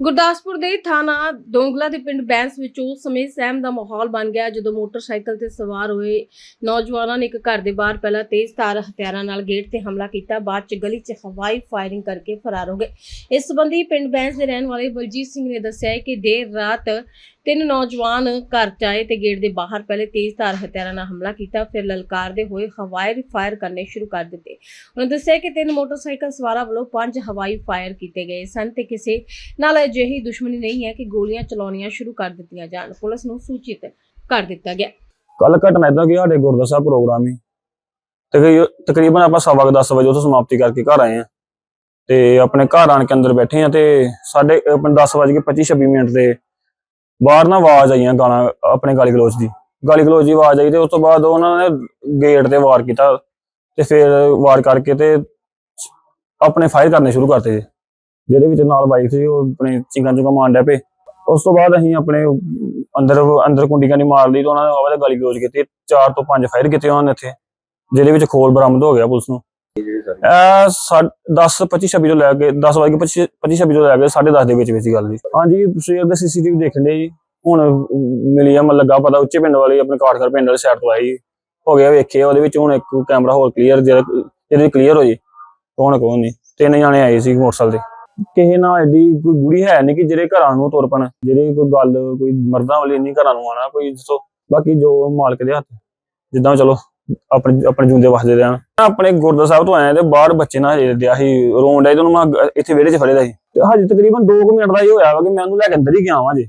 ਗੁਰਦਾਸਪੁਰ ਦੇ ਥਾਣਾ ਦੋਂਗਲਾ ਦੇ ਪਿੰਡ ਬੈਂਸ ਵਿੱਚ ਉਸ ਸਮੇਂ ਸਹਿਮ ਦਾ ਮਾਹੌਲ ਬਣ ਗਿਆ ਜਦੋਂ ਮੋਟਰਸਾਈਕਲ ਤੇ ਸਵਾਰ ਹੋਏ ਨੌਜਵਾਨਾਂ ਨੇ ਇੱਕ ਘਰ ਦੇ ਬਾਹਰ ਪਹਿਲਾਂ ਤੇਜ਼ ਧਾਰ ਹਥਿਆਰਾਂ ਨਾਲ ਗੇਟ ਤੇ ਹਮਲਾ ਕੀਤਾ, ਬਾਅਦ ਚ ਗਲੀ 'ਚ ਹਵਾਈ ਫਾਇਰਿੰਗ ਕਰਕੇ ਫਰਾਰ ਹੋ ਗਏ। ਇਸ ਸੰਬੰਧੀ ਪਿੰਡ ਬੈਂਸ ਦੇ ਰਹਿਣ ਵਾਲੇ ਬਲਜੀਤ ਸਿੰਘ ਨੇ ਦੱਸਿਆ ਕਿ ਦੇਰ ਰਾਤ ਤਿੰਨ ਨੌਜਵਾਨ ਘਰ 'ਚ ਆਏ ਤੇ ਗੇਟ ਦੇ ਬਾਹਰ ਪਹਿਲੇ ਤੇਜ਼ ਹਥਿਆਰਾਂ ਨਾਲ ਹਮਲਾ ਕੀਤਾ, ਫਿਰ ਲਲਕਾਰਦੇ ਹੋਏ ਹਵਾਈ ਫਾਇਰ ਕਰਨੇ ਸ਼ੁਰੂ ਕਰ ਦਿੱਤੇ। ਉਹਨਾਂ ਦੱਸਿਆ ਕਿ ਤਿੰਨ ਮੋਟਰਸਾਈਕਲ ਸਵਾਰਾਂ ਵੱਲੋਂ ਪੰਜ ਹਵਾਈ ਫਾਇਰ ਕੀਤੇ ਗਏ ਸਨ ਤੇ ਕਿਸੇ ਨਾਲ ਅਜਿਹੀ ਦੁਸ਼ਮਣੀ ਨਹੀਂ ਹੈ ਕਿ ਗੋਲੀਆਂ ਚਲਾਉਣੀਆਂ ਸ਼ੁਰੂ ਕਰ ਦਿੱਤੀਆਂ ਜਾਣ। ਪੁਲਿਸ ਨੂੰ ਸੂਚਿਤ ਕਰ ਦਿੱਤਾ ਗਿਆ। ਕੱਲ ਘਟਨਾ ਇਦਾਂ ਕਿ ਸਾਡੇ ਗੁਰਦੁਆਰਾ ਪ੍ਰੋਗਰਾਮ ਹੀ। ਤਕਰੀਬਨ ਆਪਾਂ ਸਵਾ ਕੁ ਦਸ ਵਜੇ ਉੱਥੋਂ ਸਮਾਪਤੀ ਕਰਕੇ ਘਰ ਆਏ ਆ ਤੇ ਆਪਣੇ ਘਰ ਆਣ ਕੇ ਅੰਦਰ ਬੈਠੇ ਆ ਤੇ ਸਾਡੇ ਆਪਣੇ 10 ਕੇ 25 26 ਮਿੰਟ ਦੇ ਬਾਹਰ ਨਾ ਆਵਾਜ਼ ਆਈਆਂ ਗਾਣਾ, ਆਪਣੇ ਗਾਲੀ ਗਲੋਚ ਦੀ। ਗਾਲੀ ਗਲੋਚ ਦੀ ਆਵਾਜ਼ ਆਈ ਤੇ ਉਸ ਤੋਂ ਬਾਅਦ ਉਹਨਾਂ ਨੇ ਗੇਟ ਤੇ ਵਾਰ ਕੀਤਾ ਤੇ ਫਿਰ ਵਾਰ ਕਰਕੇ ਤੇ ਆਪਣੇ ਫਾਇਰ ਕਰਨੇ ਸ਼ੁਰੂ ਕਰਤੇ। ਜੀ। ਜਿਹਦੇ ਵਿੱਚ ਨਾਲ ਵਾਈਫ ਸੀ, ਉਹ ਆਪਣੇ ਚਿੰਗਾਂ ਚੁੰਗਾਂ ਮਾਰਨ ਡਿਆ ਪਏ। ਉਸ ਤੋਂ ਬਾਅਦ ਅਸੀਂ ਆਪਣੇ ਅੰਦਰ ਅੰਦਰ ਕੁੰਡੀਆਂ ਕਾਂਡੀ ਮਾਰ ਲਈ ਤੇ ਉਹਨਾਂ ਨੇ ਆਵਾਜ਼ ਗਾਲੀ ਗਲੋਚ ਕੀਤੀ। ਚਾਰ ਤੋਂ ਪੰਜ ਫਾਇਰ ਕੀਤੇ ਉਹਨਾਂ ਨੇ ਇੱਥੇ, ਜਿਹਦੇ ਵਿੱਚ ਖੋਲ ਬਰਾਮਦ ਹੋ ਗਿਆ ਪੁਲਿਸ ਨੂੰ। ਇਹ 10 25 26 ਤੋਂ ਲੈ ਕੇ 10 ਵਜੇ 25 25 26 ਤੋਂ ਲੈ ਕੇ 10:30 ਦੇ ਵਿੱਚ ਵਿੱਚ ਗੱਲ ਜੀ। ਹਾਂਜੀ ਸਵੇਰ ਦੇ ਸੀਸੀਟੀਵੀ ਦੇਖਣ ਦੇ ਜੀ। ਹੁਣ ਮਿਲੀ ਆ, ਮਨ ਲੱਗਾ ਪਤਾ ਉੱਚੇ ਪਿੰਡ ਵਾਲੀ ਆਪਣੇ ਕਾਠਗੜ ਪਿੰਡ ਵਾਲੀ ਸਾਈਡ ਤੋਂ ਆਈ। ਹੋ ਗਿਆ ਵੇਖੇ, ਉਹਦੇ ਵਿੱਚ ਹੁਣ ਇੱਕ ਕੈਮਰਾ ਹੋਰ ਕਲੀਅਰ ਜਿਹੜਾ ਜਿਹਦੇ ਕਲੀਅਰ ਹੋ ਜੇ। ਕੌਣ ਕੌਣ ਨਹੀਂ। ਤਿੰਨ ਜਾਣੇ ਆਏ ਸੀ ਮੋਟਰਸਾਈਕਲ ਤੇ। ਕਿਸੇ ਨਾਲ ਐਡੀ ਕੋਈ ਗੁੜੀ ਹੈ ਨਹੀਂ ਕਿ ਜਿਹੜੇ ਘਰਾਂ ਨੂੰ ਤੁਰ ਪਣ। ਜਿਹੜੇ ਕੋਈ ਗੱਲ, ਕੋਈ ਮਰਦਾਂ ਵਾਲੀ ਨਹੀਂ ਘਰਾਂ ਨੂੰ ਆਣਾ ਕੋਈ ਦੱਸੋ। ਬਾਕੀ ਜੋ ਮਾਲਕ ਦੇ ਹੱਥ, ਜਿੱਦਾਂ ਚਲੋ। ਆਪਣੇ ਆਪਣੇ ਜੁੰਦੇ ਵਸਦੇ ਰਹਿਣ ਆਪਣੇ ਗੁਰਦੁਆਰਾ ਸਾਹਿਬ ਤੋਂ ਆਇਆ ਤੇ ਬਾਹਰ ਬੱਚੇ ਨਾਲ ਹਜੇ ਦਿਆ ਸੀ, ਰੋਣ ਡਿਆ ਤੇ ਮੈਂ ਅੱਗ- ਇੱਥੇ ਵਿਹੜੇ 'ਚ ਫੜੇਦਾ ਸੀ। ਤੇ ਹਜੇ ਤਕਰੀਬਨ 2 ਮਿੰਟ ਦਾ ਹੀ ਹੋਇਆ ਵਾ ਕਿ ਮੈਂ ਉਹਨੂੰ ਲੈ ਕੇ ਅੰਦਰ ਹੀ ਗਿਆ ਵਾਂ ਜੇ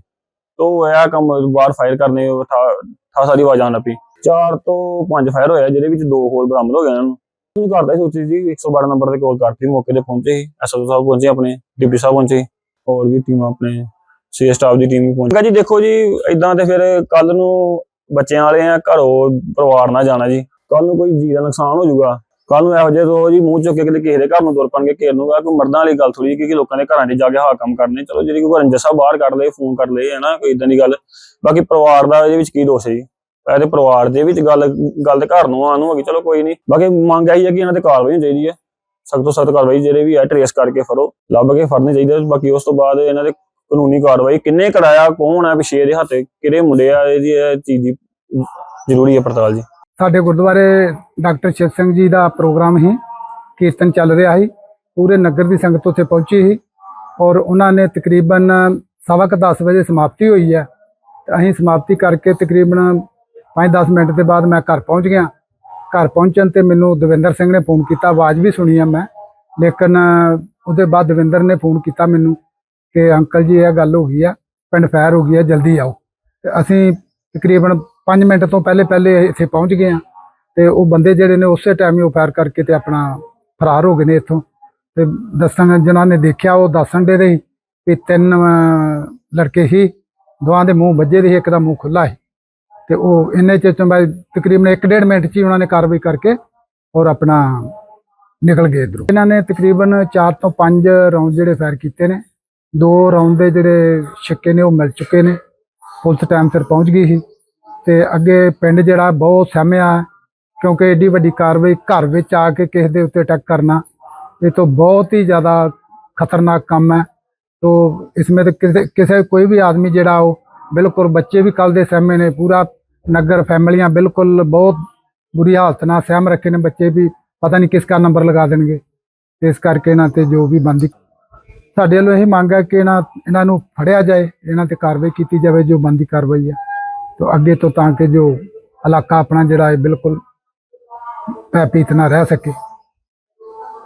ਤੋ ਇਹ ਕੰਮ ਬਾਹਰ ਫਾਇਰ ਕਰਨੇ ਠਾ ਠਾ ਸਾਰੀ ਆਵਾਜ਼ਾਂ ਲੱਪੀ ਚਾਰ ਤੋਂ ਪੰਜ ਫਾਇਰ ਹੋਇਆ ਜਿਹਦੇ ਵਿੱਚ ਦੋ ਹੋਲ ਬਰਾਮਦ ਹੋ ਗਏ ਇਹਨਾਂ ਨੂੰ। ਉਹਨੂੰ ਕਰਦਾ ਸੀ ਸੋਚੀ ਜੀ 112 ਨੰਬਰ ਤੇ ਕਾਲ ਕਰਤੀ, ਮੌਕੇ ਤੇ ਪਹੁੰਚੇ ਸੀ। ਐਸਓ ਸਾਹਿਬ ਪਹੁੰਚੇ ਆਪਣੇ, ਡਿਪਟੀ ਸਾਹਿਬ ਪਹੁੰਚੇ। ਹੋਰ ਵੀ ਟੀਮ ਆਪਣੇ ਸੀ ਸਟਾਫ ਦੀ ਟੀਮ ਵੀ ਪਹੁੰਚ। ਜੀ ਦੇਖੋ ਜੀ ਇਦਾਂ ਤੇ ਫਿਰ ਕੱਲ ਨੂੰ ਬੱਚਿਆਂ ਵਾਲੇ ਆ, ਘਰੋਂ ਪਰਿਵਾਰ ਨਾਲ ਜਾਣਾ ਜੀ। ਕੱਲ ਨੂੰ ਕੋਈ ਜੀ ਦਾ ਨੁਕਸਾਨ ਹੋ ਜਾਊਗਾ। ਕੱਲ ਨੂੰ ਇਹੋ ਜਿਹੇ ਰੋਜ਼ ਹੀ ਮੂੰਹ ਚੁੱਕ ਕੇ ਕਿਸੇ ਦੇ ਘਰ ਨੂੰ ਤੁਰ ਪਣਗੇ ਘੇਰ ਨੂੰ ਕੋਈ ਮਰਦਾਂ ਵਾਲੀ ਗੱਲ ਥੋੜੀ ਕਿ ਲੋਕਾਂ ਦੇ ਘਰਾਂ 'ਚ ਜਾ ਕੇ ਹਾਂ ਕੰਮ ਕਰਨੇ। ਚਲੋ ਜਿਹੜੀ ਕੋਈ ਰੰਜਸ ਸਾਹਿਬ ਬਾਹਰ ਕੱਢ ਲਏ, ਫੋਨ ਕਰ ਲਏ ਹੈ ਨਾ ਕੋਈ ਇਦਾਂ ਦੀ ਗੱਲ। ਬਾਕੀ ਪਰਿਵਾਰ ਦਾ ਇਹਦੇ ਵਿੱਚ ਕੀ ਦੋਸ਼ ਹੈ ਜੀ? ਇਹਦੇ ਪਰਿਵਾਰ ਦੇ ਵਿੱਚ ਗੱਲ ਗੱਲ ਤੇ ਘਰ ਨੂੰ ਆਉਣ ਨੂੰ ਹੈਗੀ ਚਲੋ ਕੋਈ ਨਹੀਂ। ਬਾਕੀ ਮੰਗ ਆਈ ਹੈ ਕਿ ਇਹਨਾਂ ਤੇ ਕਾਰਵਾਈ ਹੋਣੀ ਚਾਹੀਦੀ ਹੈ। ਸਖਤ ਤੋਂ ਸਖਤ ਕਾਰਵਾਈ ਜਿਹੜੇ ਵੀ ਹੈ ਟਰੇਸ ਕਰਕੇ ਫੜੋ, ਲੱਭ ਕੇ ਫੜਨੇ ਚਾਹੀਦੇ ਬਾਕੀ ਉਸ ਤੋਂ ਬਾਅਦ ਇਹਨਾਂ ਦੇ ਕਾਨੂੰਨੀ ਕਾਰਵਾਈ ਕਿੰਨੇ ਕਰਾਇਆ, ਕੌਣ ਹੈ ਪਿਛੇ ਦੇ ਹੱਥ ਕਿਹੜੇ ਮੁੰਡੇ ਆ ਇਹਦੀ ਇਹ ਚੀਜ਼ ਦੀ ਜ਼ਰੂਰੀ ਹੈ ਪੜਤਾਲ ਜੀ। ਸਾਡੇ ਗੁਰਦੁਆਰੇ ਡਾਕਟਰ ਸ਼ਿਵ ਸਿੰਘ ਜੀ ਦਾ ਪ੍ਰੋਗਰਾਮ ਹੀ ਕੀਰਤਨ ਚੱਲ ਰਿਹਾ ਸੀ, ਪੂਰੇ ਨਗਰ ਦੀ ਸੰਗਤ ਉੱਥੇ ਪਹੁੰਚੀ ਸੀ, ਔਰ ਉਹਨਾਂ ਨੇ ਤਕਰੀਬਨ ਸਵਾ ਕੁ 10 ਵਜੇ ਸਮਾਪਤੀ ਹੋਈ ਹੈ। ਤੇ ਅਸੀਂ ਸਮਾਪਤੀ ਕਰਕੇ ਤਕਰੀਬਨ 5-10 ਮਿੰਟ ਦੇ ਬਾਅਦ ਮੈਂ ਘਰ ਪਹੁੰਚ ਗਿਆ। ਘਰ ਪਹੁੰਚਣ ਤੇ ਮੈਨੂੰ ਦਵਿੰਦਰ ਸਿੰਘ ਨੇ ਫੋਨ ਕੀਤਾ, ਆਵਾਜ਼ ਵੀ ਸੁਣੀ ਆ ਮੈਂ। ਲੇਕਿਨ ਉਹਦੇ ਬਾਅਦ ਦਵਿੰਦਰ ਨੇ ਫੋਨ ਕੀਤਾ ਮੈਨੂੰ। ਕਿ ਅੰਕਲ ਜੀ, ਇਹ ਗੱਲ ਹੋ ਗਈ ਆ, ਪਿੰਡ ਫਾਇਰ ਹੋ ਗਈ ਆ, ਜਲਦੀ ਆਓ। ਤੇ ਅਸੀਂ ਤਕਰੀਬਨ 5 ਮਿੰਟ ਤੋਂ ਪਹਿਲੇ ਪਹਿਲੇ ਇੱਥੇ ਪਹੁੰਚ ਗਏ ਆ। ਤੇ ਉਹ ਬੰਦੇ ਜਿਹੜੇ ਨੇ, ਉਸੇ ਟਾਈਮ ਹੀ ਉਹ ਫਾਇਰ ਕਰਕੇ ਤੇ ਆਪਣਾ ਫਰਾਰ ਹੋ ਗਏ ਨੇ ਇੱਥੋਂ। ਤੇ ਦੱਸਣ, ਜਿਨ੍ਹਾਂ ਨੇ ਦੇਖਿਆ, ਉਹ ਦੱਸਣ ਦੇ ਰਹੀ ਵੀ ਤਿੰਨ ਲੜਕੇ ਸੀ ਦੋਹਾਂ ਦੇ ਮੂੰਹ ਵੱਜੇ ਦੇ ਸੀ, ਇੱਕ ਦਾ ਮੂੰਹ ਖੁੱਲਾ ਸੀ। ਤੇ ਉਹ ਇੰਨੇ ਚ ਤੋਂ ਬਾਅਦ ਤਕਰੀਬਨ 1.5 ਮਿੰਟ ਚ ਹੀ ਉਹਨਾਂ ਨੇ ਕਾਰਵਾਈ ਕਰਕੇ ਔਰ ਆਪਣਾ ਨਿਕਲ ਗਏ ਇਧਰੋਂ। ਇਹਨਾਂ ਨੇ ਤਕਰੀਬਨ 4 ਤੋਂ 5 ਰਾਉਂਡ ਜਿਹੜੇ ਫਾਇਰ ਕੀਤੇ ਨੇ। ਦੋ ਰਾਉਂਡ ਦੇ ਜਿਹੜੇ ਛੱਕੇ ਨੇ ਉਹ ਮਿਲ ਚੁੱਕੇ ਨੇ। ਪੁਲਿਸ ਟਾਈਮ ਸਿਰ ਪਹੁੰਚ ਗਈ ਸੀ। ਤੇ ਅੱਗੇ ਪਿੰਡ ਜਿਹੜਾ ਬਹੁਤ ਸਹਿਮਿਆ ਹੈ, ਕਿਉਂਕਿ ਏਡੀ ਵੱਡੀ ਕਾਰਵਾਈ ਘਰ ਵਿੱਚ ਆ ਕੇ ਕਿਸੇ ਦੇ ਉੱਤੇ ਅਟੈਕ ਕਰਨਾ ਇਹ ਤੋਂ ਬਹੁਤ ਹੀ ਜ਼ਿਆਦਾ ਖਤਰਨਾਕ ਕੰਮ ਹੈ। ਤੋ ਇਸਮੇ ਤੇ ਕਿਸੇ ਕਿਸੇ ਕੋਈ ਵੀ ਆਦਮੀ ਜਿਹੜਾ ਉਹ ਬਿਲਕੁਲ ਬੱਚੇ ਵੀ ਕੱਲ ਦੇ ਸਹਿਮੇ ਨੇ ਪੂਰਾ ਨਗਰ ਫੈਮਲੀਆਂ ਬਿਲਕੁਲ ਬਹੁਤ ਬੁਰੀ ਹਾਲਤ ਨਾਲ ਸਹਿਮ ਰੱਖੇ ਨੇ। ਬੱਚੇ ਵੀ ਪਤਾ ਨਹੀਂ ਕਿਸ ਦਾ ਨੰਬਰ ਲਗਾ ਦੇਣਗੇ। ਇਸ ਕਰਕੇ ਇਹਨਾਂ ਤੇ ਜੋ ਵੀ ਬੰਦੀ ਸਾਡੇ ਵੱਲੋਂ ਇਹ ਮੰਗ ਹੈ ਕਿ ਇਹਨਾਂ ਇਹਨਾਂ ਨੂੰ ਫੜਿਆ ਜਾਏ, ਇਹਨਾਂ ਤੇ ਕਾਰਵਾਈ ਕੀਤੀ ਜਾਵੇ, ਜੋ ਬੰਦੀ ਕਾਰਵਾਈ ਹੈ। ਤੋ ਅੱਗੇ ਤੋਂ ਤਾਂ ਕਿ ਜੋ ਇਲਾਕਾ ਆਪਣਾ ਜਿਹੜਾ ਹੈ, ਬਿਲਕੁਲ ਭੈਭੀਤ ਨਾ ਰਹਿ ਸਕੇ।